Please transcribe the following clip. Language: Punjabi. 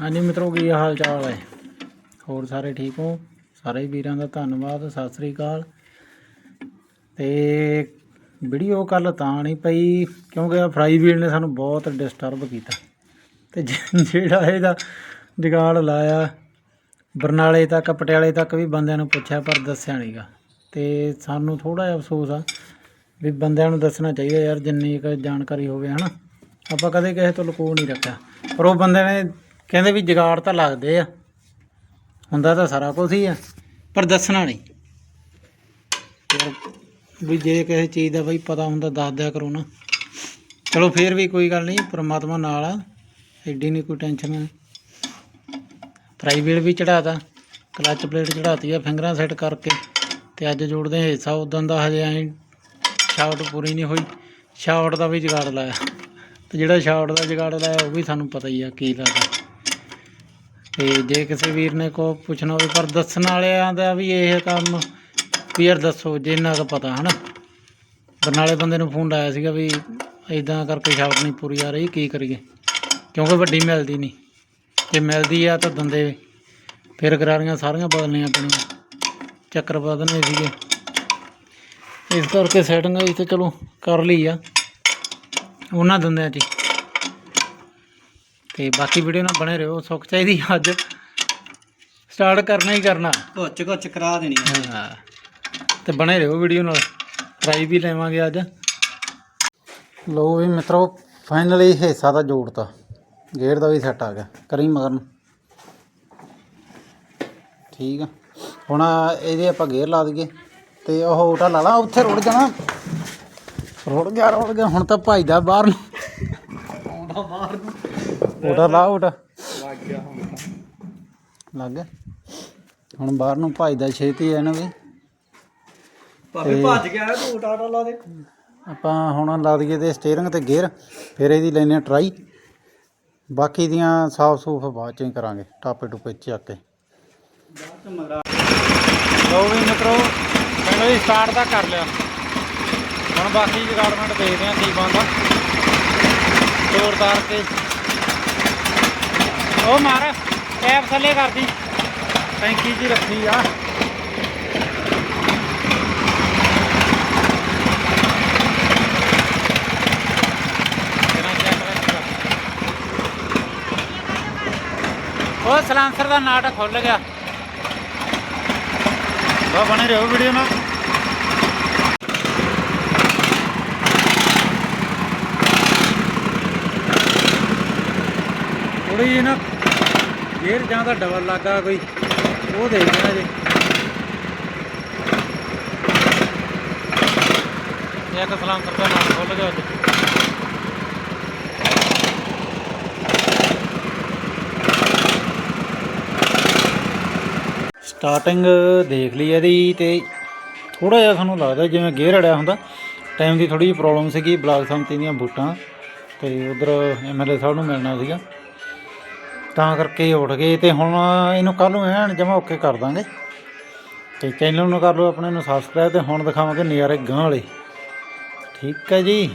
ਹਾਂਜੀ ਮਿੱਤਰੋ, ਕੀ ਹਾਲ ਚਾਲ ਹੈ? ਹੋਰ ਸਾਰੇ ਠੀਕ ਹੋ? ਸਾਰੇ ਵੀਰਾਂ ਦਾ ਧੰਨਵਾਦ, ਸਤਿ ਸ੍ਰੀ ਅਕਾਲ। ਤੇ ਵੀਡੀਓ ਕੱਲ ਤਾਂ ਨਹੀਂ ਪਈ, ਕਿਉਂਕਿ ਆ ਫਰਾਈ ਵੀਲ ਨੇ ਸਾਨੂੰ ਬਹੁਤ ਡਿਸਟਰਬ ਕੀਤਾ। ਤੇ ਜਿਹੜਾ ਇਹਦਾ ਜਗਾੜ ਲਾਇਆ, ਬਰਨਾਲੇ ਤੱਕ, ਪਟਿਆਲੇ ਤੱਕ ਵੀ ਬੰਦਿਆਂ ਨੂੰ ਪੁੱਛਿਆ, ਪਰ ਦੱਸਿਆ ਨਹੀਂਗਾ ਤੇ ਸਾਨੂੰ ਥੋੜਾ ਜਿਹਾ ਅਫਸੋਸ ਆ ਵੀ ਬੰਦਿਆਂ ਨੂੰ ਦੱਸਣਾ ਚਾਹੀਦਾ ਯਾਰ, ਜਿੰਨੀ ਕੁ ਜਾਣਕਾਰੀ ਹੋਵੇ, ਹਨਾ? ਆਪਾਂ ਕਦੇ ਕਿਸੇ ਤੋਂ ਲੁਕੋ ਨਹੀਂ ਰੱਖਿਆ। ਪਰ ਉਹ ਬੰਦੇ ਨੇ ਕਹਿੰਦੇ ਵੀ ਜਗਾੜ ਤਾਂ ਲੱਗਦੇ ਆ। ਹੁੰਦਾ ਤਾਂ ਸਾਰਾ ਕੁਝ ਹੀ ਆ, ਪਰ ਦੱਸਣਾ ਨਹੀਂ। ਯਾਰ ਵੀ ਜੇ ਕਿਸੇ ਚੀਜ਼ ਦਾ ਬਈ ਪਤਾ ਹੁੰਦਾ, ਦੱਸ ਦਿਆ ਕਰੋ ਨਾ। ਚਲੋ ਫੇਰ ਵੀ ਕੋਈ ਗੱਲ ਨਹੀਂ, ਪ੍ਰਮਾਤਮਾ ਨਾਲ ਆ, ਐਡੀ ਨਹੀਂ ਕੋਈ ਟੈਨਸ਼ਨ ਪ੍ਰਾਈਵੇਟ ਵੀ ਚੜਾਤਾ ਕਲਚ ਪਲੇਟ ਚੜਾਤੀ ਆ ਫਿੰਗਰਾਂ ਸੈੱਟ ਕਰਕੇ, ਤੇ ਅੱਜ ਜੋੜਦੇ ਹਿੱਸਾ ਉਦੋਂ ਦਾ ਹਜੇ ਐਂ ਸ਼ਾਫਟ ਪੂਰੀ ਨਹੀਂ ਹੋਈ। ਸ਼ਾਫਟ ਦਾ ਵੀ ਜਗਾੜ ਲਾਇਆ। ਤੇ ਜਿਹੜਾ ਸ਼ਾਫਟ ਦਾ ਜਗਾੜ ਲਾਇਆ, ਉਹ ਵੀ ਸਾਨੂੰ ਪਤਾ ਹੀ ਆ ਕੀ ਲੱਗਦਾ। ਤੇ ਜੇ ਕਿਸੇ ਵੀਰ ਨੇ ਕੋ ਪੁੱਛਣਾ ਹੋਵੇ, ਪਰ ਦੱਸਣ ਵਾਲਿਆਂ ਦਾ ਵੀ ਇਹ ਕੰਮ ਵੀ ਯਾਰ ਦੱਸੋ, ਜੇ ਇੰਨਾ ਕੁ ਪਤਾ, ਹਨਾ? ਬਰਨਾਲੇ ਬੰਦੇ ਨੂੰ ਫੋਨ ਲਾਇਆ ਸੀਗਾ ਵੀ ਇਦਾਂ ਕਰਕੇ ਸ਼ਾਫਟ ਨਹੀਂ ਪੂਰੀ ਆ ਰਹੀ, ਕੀ ਕਰੀਏ? ਕਿਉਂਕਿ ਵੱਡੀ ਮਿਲਦੀ ਨਹੀਂ। ਜੇ ਮਿਲਦੀ ਆ ਤਾਂ ਦੰਦੇ ਫਿਰ ਗਰਾਰੀਆਂ ਸਾਰੀਆਂ ਬਦਲਣੀਆਂ ਪੈਣੀਆਂ। ਚੱਕਰ ਬਦਲਣੇ ਸੀਗੇ। ਇਸ ਕਰਕੇ ਸੈਟਿੰਗ ਹੋਈ ਤੇ ਚਲੋ ਕਰ ਲਈ ਆ। ਉਹਨਾਂ ਦੰਦਿਆਂ 'ਚ ਤੇ ਬਾਕੀ ਵੀਡੀਓ ਨਾਲ ਬਣੇ ਰਹੋ ਸੁੱਖ ਚਾਹੀਦੀ ਅੱਜ। ਸਟਾਰਟ ਕਰਨਾ ਹੀ ਕਰਨਾ। ਘੁੱਚ ਘੁੱਚ ਕਰਾ ਦੇਣੀ ਹਾਂ ਤੇ ਬਣੇ ਰਹੋ ਵੀਡੀਓ ਨਾਲ। ਟਰਾਈ ਵੀ ਲੈਵਾਂਗੇ ਅੱਜ। ਲੋ ਵੀ ਮਿੱਤਰੋ ਫਾਈਨਲੀ ਹਿੱਸਾ ਤਾਂ ਜੋੜਤਾ। ਗੇਅਰ ਦਾ ਵੀ ਸੈੱਟ ਆ ਗਿਆ। ਕਰੀ ਮਗਰ ਨੂੰ। ਠੀਕ ਆ। ਹੁਣ ਇਹਦੇ ਆਪਾਂ ਗੇਅਰ ਲਾ ਦਈਏ। ਤੇ ਉਹ ਉਟਾ ਲਾ ਲਾ ਉੱਥੇ ਰੁੜ ਜਾਣਾ। ਰੁੜ ਗਿਆ ਰੁੜ ਗਿਆ। ਹੁਣ ਤਾਂ ਭਜਦਾ ਬਾਹਰ ਨੂੰ ਬਾਹਰ ਨੂੰ ਉਟਾ ਲਾ ਉਟਾ ਲੱਗ ਗਿਆ ਹੁਣ। ਲੱਗ ਗਿਆ। ਹੁਣ ਬਾਹਰ ਨੂੰ ਭਜਦਾ ਛੇਤੀ ਹੈ ਨਾ ਵੀ। ਭਾਵੇਂ ਭੱਜ ਗਿਆ ਤੂੰ ਟਾਟਾ ਲਾ ਦੇ। ਆਪਾਂ ਹੁਣ ਲਾ ਦਈਏ ਤੇ ਸਟੀਅਰਿੰਗ ਤੇ ਗੇਅਰ ਫਿਰ ਇਹਦੀ ਲੈਨੇ ਟਰਾਈ ਬਾਕੀ ਦੀਆਂ ਸਾਫ਼ ਸੂਫ ਬਾਅਦ ਚ ਹੀ ਕਰਾਂਗੇ ਟਾਪੇ ਟੁਪੇ ਚੱਕ ਕੇ। ਬਾਅਦ ਚ ਮਗਰਾ ਲੋ ਵੀ ਮਿੱਤਰੋ ਮੈਨੂੰ ਸਟਾਰਟ ਤਾਂ ਕਰ ਲਿਆ। ਹੁਣ ਬਾਕੀ ਜਗਾੜਮੈਂਟ ਦੇਖਦੇ ਆ ਕੀ ਬਣਦਾ। ਤਾਰ ਕੇ ਉਹ ਮਾਰ ਐਪ ਥੱਲੇ ਕਰਦੀ। ਟੈਂਕੀ ਜੀ ਰੱਖੀ ਆ। ਉਹ ਸਲਾਂਸਰ ਦਾ ਨਾਟ ਖੁੱਲ ਗਿਆ। ਬਾ ਬਣੇ ਰਹੋ ਵੀਡੀਓ ਨਾਲ। ਥੋੜੀ ਜਿਹੀ ਨਾ ਗੇਅਰ ਜਾਂ ਤਾਂ ਡਬਲ ਲੱਗਾ ਕੋਈ ਉਹ ਦੇਖਦੇ ਆ ਜੀ। ਇੱਕ ਸਲਾਂਸਰ ਦਾ ਨਾਟ ਖੁੱਲ ਗਿਆ ਅੱਜ ਸਟਾਰਟਿੰਗ ਦੇਖ ਲਈ ਇਹਦੀ ਤੇ ਥੋੜਾ ਜਿਹਾ ਸਾਨੂੰ ਲੱਗਦਾ ਜਿਵੇਂ ਗੇਅਰ ਅੜਿਆ ਹੁੰਦਾ। ਟਾਈਮ ਦੀ ਥੋੜੀ ਜਿਹੀ ਪ੍ਰੋਬਲਮ ਸੀਗੀ ਬਲਾਕ ਸੰਮਤੀ ਦੀਆਂ ਬੂਟਾਂ ਤੇ ਉਧਰ ਐਮਐਲਏ ਸਾਹਿਬ ਨੂੰ ਮਿਲਣਾ ਸੀਗਾ। ਤਾਂ ਕਰਕੇ ਉੱਠ ਗਏ ਤੇ ਹੁਣ ਇਹਨੂੰ ਕੱਲ ਨੂੰ ਐਨ ਜਮਾ ਓਕੇ ਕਰ ਦਾਂਗੇ। ਤੇ ਚੈਨਲ ਨੂੰ ਕਰ ਲਓ ਆਪਣੇ ਨੂੰ ਸਬਸਕ੍ਰਾਈਬ ਤੇ ਹੁਣ ਦਿਖਾਵਾਂਗੇ ਨਜ਼ਾਰੇ ਗਾਂ ਵਾਲੇ। ਠੀਕ ਹੈ ਜੀ।